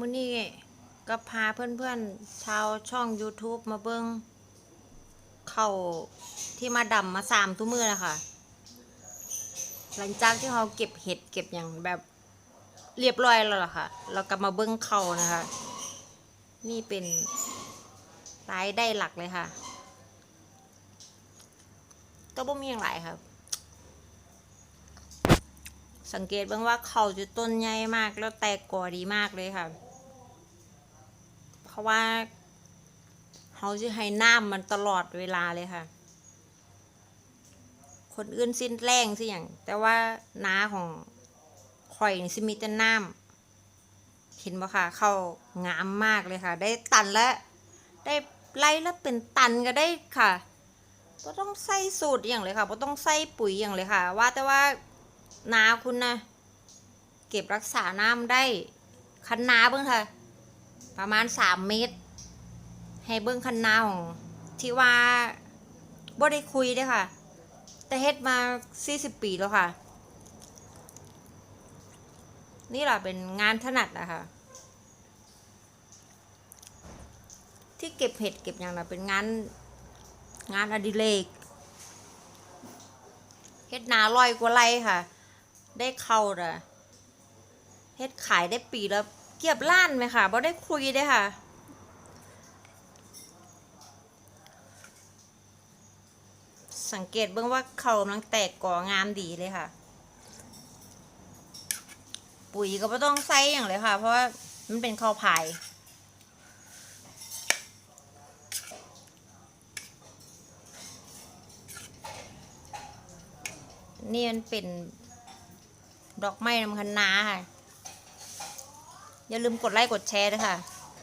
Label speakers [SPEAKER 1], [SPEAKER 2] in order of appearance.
[SPEAKER 1] มื้อนี้ก็พาเพื่อนๆ ชาวช่อง YouTube มาเบิ่งเขาที่มาดำมาสามทุกมือแล้วค่ะ หลังจากที่เขาเก็บเห็ดเก็บอย่างแบบเรียบร้อยแล้วล่ะค่ะ เรากลับมาเบิ้งเขานะคะ นี่เป็นรายได้หลักเลยค่ะก็บ่มีอย่างไรครับ สังเกตบ้างว่าเขาจะต้นใหญ่มากแล้วแตกกอดีมากเลยค่ะ ราะว่าเขาจะให้น้ำมันตลอดเวลาเลยค่ะ คนอื่นสิ้นแรงสิอย่าง แต่ว่าน้าของข่อยนี่สิมีแต่น้ำเห็นบ่ค่ะเข้างามมากเลยค่ะ ได้ตันแล้วได้ไล่แล้วเป็นตันก็ได้ค่ะก็ต้องใส่สูตรอย่างเลยค่ะก็ต้องใส่ปุ๋ยอย่างเลยค่ะ ว่าแต่ว่านาคุณนะเก็บรักษาน้ำได้คันนาเบิ่งค่ะ ประมาณสามเมตร ให้เบิ่งคันนาของที่ว่าบ่ได้คุยเด้ค่ะ แต่เฮ็ดมา40ปีแล้วค่ะ นี่แหละเป็นงานถนัดนะคะที่เก็บเห็ดเก็บอย่างน่ะเป็นงานงานอดิเรกเฮ็ดนาลอยกว่าไรค่ะ ได้เข้าน่ะเฮ็ดขายได้ปีแล้ว เกียบล้านไหมค่ะบ่ได้คุยเด้ค่ะ สังเกตเบื้องว่าเขากำลังแตกก่องามดีเลยค่ะ ปุ๋ยก็ไม่ต้องใส่อย่างเลยค่ะ เพราะว่ามันเป็นข้าวผายนี่มันเป็นดอกไม้นำคันนาค่ะ อย่าลืมกดไลค์กดแชร์นะคะ